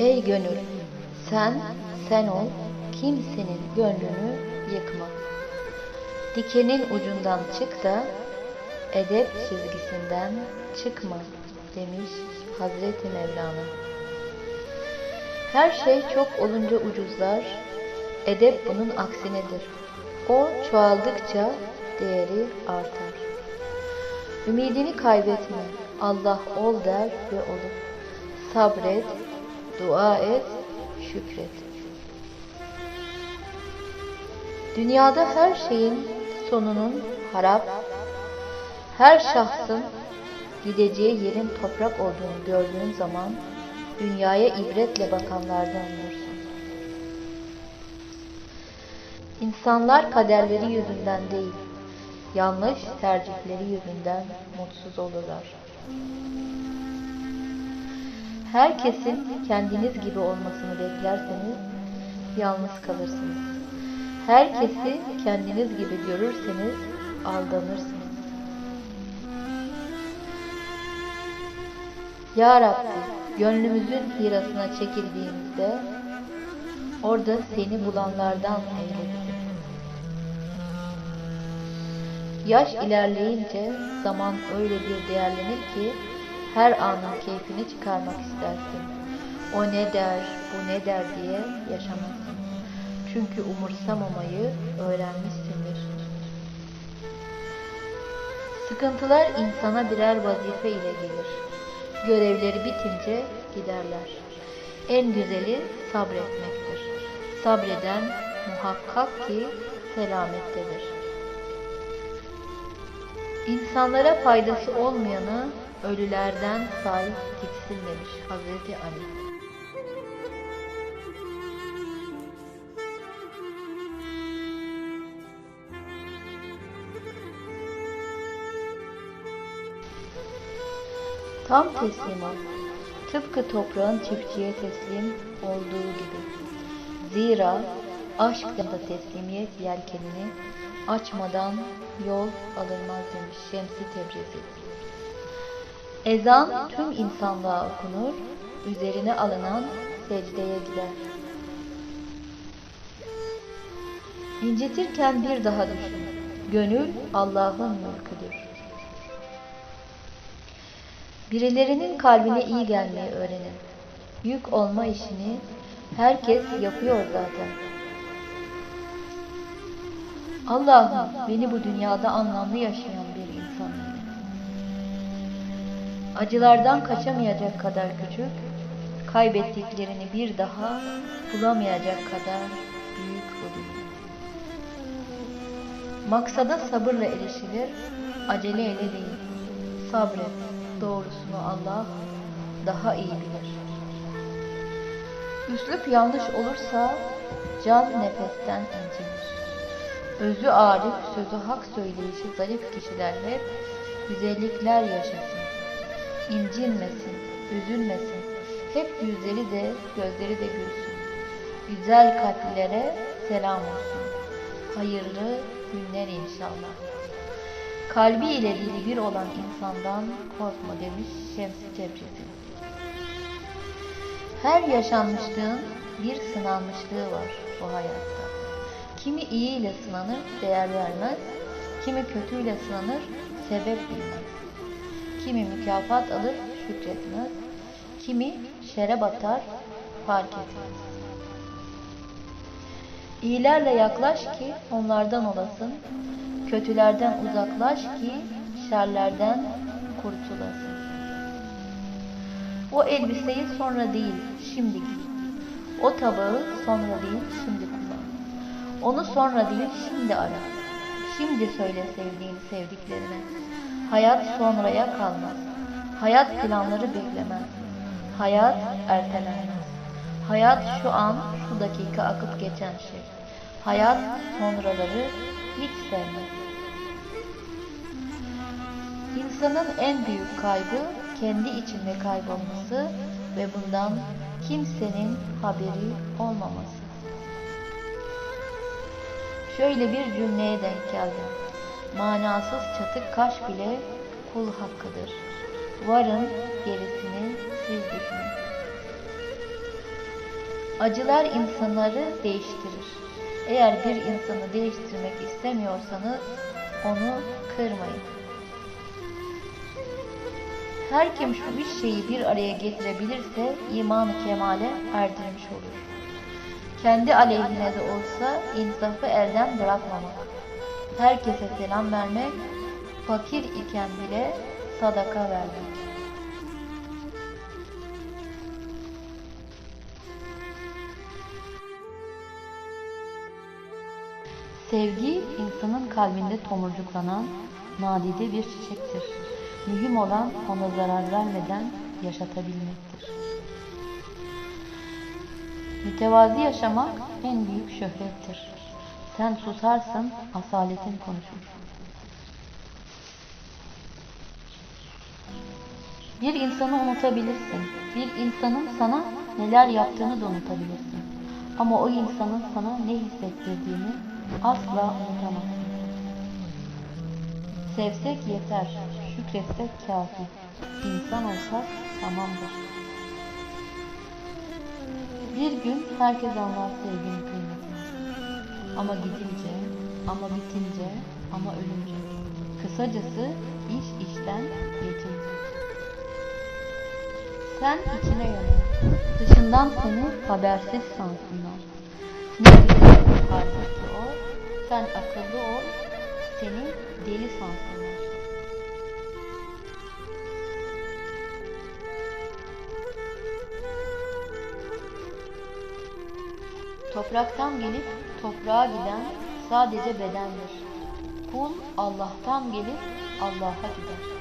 Ey gönül, sen, sen ol, kimsenin gönlünü yıkma. Dikenin ucundan çık da, edep çizgisinden çıkma demiş Hazreti Mevlana. Her şey çok olunca ucuzlar, edep bunun aksinedir. O çoğaldıkça değeri artar. Ümidini kaybetme, Allah ol der ve olur. Sabret, dua et, şükret. Dünyada her şeyin sonunun harap, her şahsın gideceği yerin toprak olduğunu gördüğün zaman dünyaya ibretle bakanlardan olursun. İnsanlar kaderleri yüzünden değil, yanlış tercihleri yüzünden mutsuz olurlar. Herkesin kendiniz gibi olmasını beklerseniz yalnız kalırsınız. Herkesi kendiniz gibi görürseniz aldanırsınız. Ya Rabbi, gönlümüzün hirasına çekildiğimizde orada seni bulanlardan eylesin. Yaş ilerleyince zaman öyle bir değerlenir ki her anın keyfini çıkarmak istersin. O ne der, bu ne der diye yaşamazsın. Çünkü umursamamayı öğrenmişsindir. Sıkıntılar insana birer vazife ile gelir. Görevleri bitince giderler. En güzeli sabretmektir. Sabreden muhakkak ki selamettedir. İnsanlara faydası olmayanı ölülerden sahip gitsin demiş Hazreti Ali. Tam teslimat. Tıpkı toprağın çiftçiye teslim olduğu gibi. Zira aşkla da teslimiyet yelkenini açmadan yol alınmaz demiş Şemsi Tebrizi. Ezan tüm insanlığa okunur, üzerine alınan secdeye gider. İncitirken bir daha düşün. Gönül Allah'ın mülküdür. Birilerinin kalbine iyi gelmeyi öğrenin. Yük olma işini herkes yapıyor zaten. Allah'ım beni bu dünyada anlamlı yaşayan Acılardan kaçamayacak kadar küçük, kaybettiklerini bir daha bulamayacak kadar büyük dünya. Maksada sabırla erişilir, aceleyle değil. Sabret, doğrusunu Allah daha iyi bilir. Üslup yanlış olursa can nefesten incinir. Özü arif, sözü hak söyleyişi zarif kişiler hep güzellikler yaşasın. İncinmesin, üzülmesin. Hep yüzleri de, gözleri de gülsün. Güzel kalplilere selam olsun. Hayırlı günler inşallah. Kalbi ile dili bir olan insandan korkma demiş Şems-i Tebrizi. Her yaşanmışlığın bir sınanmışlığı var bu hayatta. Kimi iyi ile sınanır, değer vermez. Kimi kötüyle sınanır, sebep bilmez. Kimi mükafat alır, şükretmez. Kimi şere batar, fark etmez. İyilerle yaklaş ki onlardan olasın. Kötülerden uzaklaş ki şerlerden kurtulasın. O elbiseyi sonra değil, şimdi giy. O tabağı sonra değil, şimdi kullan. Onu sonra değil, şimdi ara. Şimdi söyle sevdiğini sevdiklerine. Hayat sonraya kalmaz. Hayat planları beklemez. Hayat ertelenmez. Hayat şu an, şu dakika akıp geçen şey. Hayat sonraları hiç sevmez. İnsanın en büyük kaybı kendi içinde kaybolması ve bundan kimsenin haberi olmaması. Şöyle bir cümleye denk geldim. Manasız çatık kaş bile kul hakkıdır. Varın gerisini siz düşünün. Acılar insanları değiştirir. Eğer bir insanı değiştirmek istemiyorsanız onu kırmayın. Her kim şu üç şeyi bir araya getirebilirse iman-ı kemale erdirmiş olur. Kendi aleyhine de olsa insafı elden bırakmamak. Herkese selam vermek, fakir iken bile sadaka vermek. Sevgi insanın kalbinde tomurcuklanan nadide bir çiçektir. Mühim olan ona zarar vermeden yaşatabilmektir. Mütevazi yaşamak en büyük şöhrettir. Sen susarsın, asaletin konuşur. Bir insanı unutabilirsin. Bir insanın sana neler yaptığını da unutabilirsin. Ama o insanın sana ne hissettirdiğini asla unutamazsın. Sevsek yeter, şükretsek kafi. İnsan olsak tamamdır. Bir gün herkes anlar sevginin kıymetini. Ama gidince, ama bitince, ama ölünce. Kısacası iş işten geçince. Sen içine yönel. Dışından seni habersiz sansınlar. Ne güzel halbuki o, sen akıllı ol, seni deli sansınlar. Topraktan gelip toprağa giden sadece bedendir. Kul Allah'tan gelip Allah'a gider.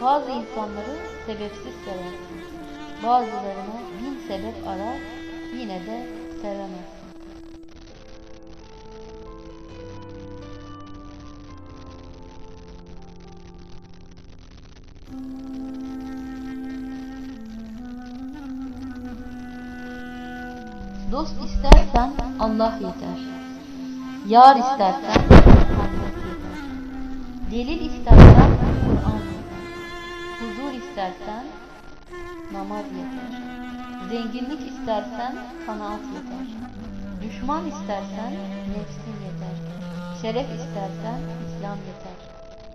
Bazı insanları sebepsiz seversin. Bazılarına bin sebep arar, yine de sevemezsin. Dost istersen Allah yeter. Yar istersen. Delil istersen Kur'an. Huzur istersen namaz yeter. Zenginlik istersen kanaat yeter. Düşman istersen nefsin yeter. Şeref istersen İslam yeter.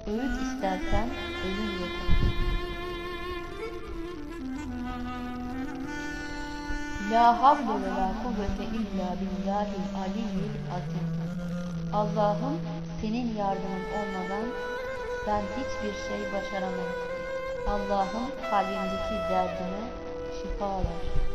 Öğüt istersen ölüm yeter. La havle ve la kuvvete illa billahil aliyyil azim. Allah'ım senin yardımın olmadan ben hiçbir şey başaramam. Allah'ım kalbimdeki derdime şifa ver.